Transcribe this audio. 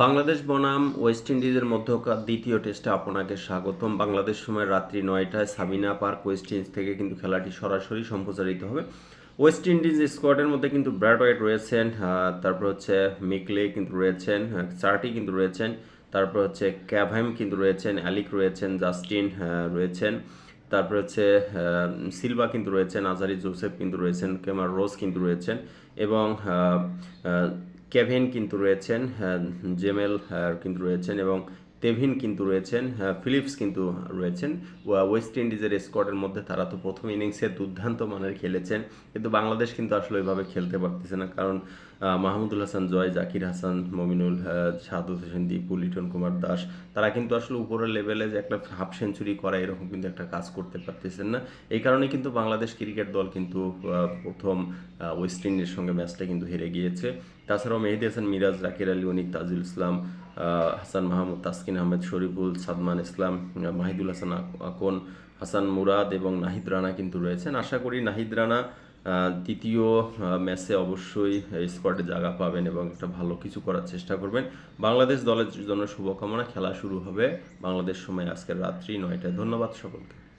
বাংলাদেশ বনাম ওয়েস্ট ইন্ডিজের মধ্যকার দ্বিতীয় টেস্টে আপনাকে স্বাগতম। বাংলাদেশ সময় রাত্রি নয়টায় সাবিনা পার্ক ওয়েস্ট ইন্ডিজ থেকে কিন্তু খেলাটি সরাসরি সম্প্রচারিত হবে। ওয়েস্ট ইন্ডিজ স্কোয়াডের মধ্যে কিন্তু ব্র্যাড ওয়েট রয়েছেন তারপর হচ্ছে মিকলে কিন্তু রয়েছেন চার্টি কিন্তু রয়েছেন, তারপর হচ্ছে ক্যাভহেম কিন্তু রয়েছেন, অ্যালিক রয়েছেন, জাস্টিন রয়েছেন, তারপর হচ্ছে সিলভা কিন্তু রয়েছেন, আজারি জোসেফ কিন্তু রয়েছেন, কেমার রোজ কিন্তু রয়েছেন এবং কেভিন কিন্তু রয়েছেন হ্যাঁ, জেমেল হ্যাঁ, কিন্তু রয়েছেন এবং তেভিন কিন্তু রয়েছেন হ্যাঁ, ফিলিপস কিন্তু রয়েছেন। ওয়েস্ট ইন্ডিজের স্কোয়াডের মধ্যে তারা তো প্রথম ইনিংসে দুর্দান্ত মানের খেলেছেন কিন্তু বাংলাদেশ কিন্তু আসলে ওইভাবে খেলতে পারতেছে না। কারণ মাহমুদুল হাসান জয় জাকির হাসান মমিনুল সাদুত হোসেন দীপু লিটন কুমার দাস তারা কিন্তু আসলে উপরের লেভেলে যে একটা হাফ সেঞ্চুরি করা এরকম কিন্তু একটা কাজ করতে পারতেছেন না। এই কারণে কিন্তু বাংলাদেশ ক্রিকেট দল কিন্তু প্রথম ওয়েস্ট ইন্ডিজের সঙ্গে ম্যাচটা কিন্তু হেরে গিয়েছে। তাছাড়াও মেহেদি হাসান, মিরাজ, রাকির আলী অনিক তাজুল ইসলাম হাসান মাহমুদ, তাসকিন আহমেদ, শরীফুল, সাদমান ইসলাম, মাহিদুল হাসান আক- আকন, হাসান মুরাদ এবং নাহিদ রানা কিন্তু রয়েছেন। আশা করি নাহিদ রানা দ্বিতীয় ম্যাচে অবশ্যই স্কোয়াডে জায়গা পাবেন এবং একটা ভালো কিছু করার চেষ্টা করবেন। বাংলাদেশ দলের জন্য শুভকামনা। খেলা শুরু হবে বাংলাদেশ সময় আজকের রাত্রি নয়টায়। ধন্যবাদ সকলকে।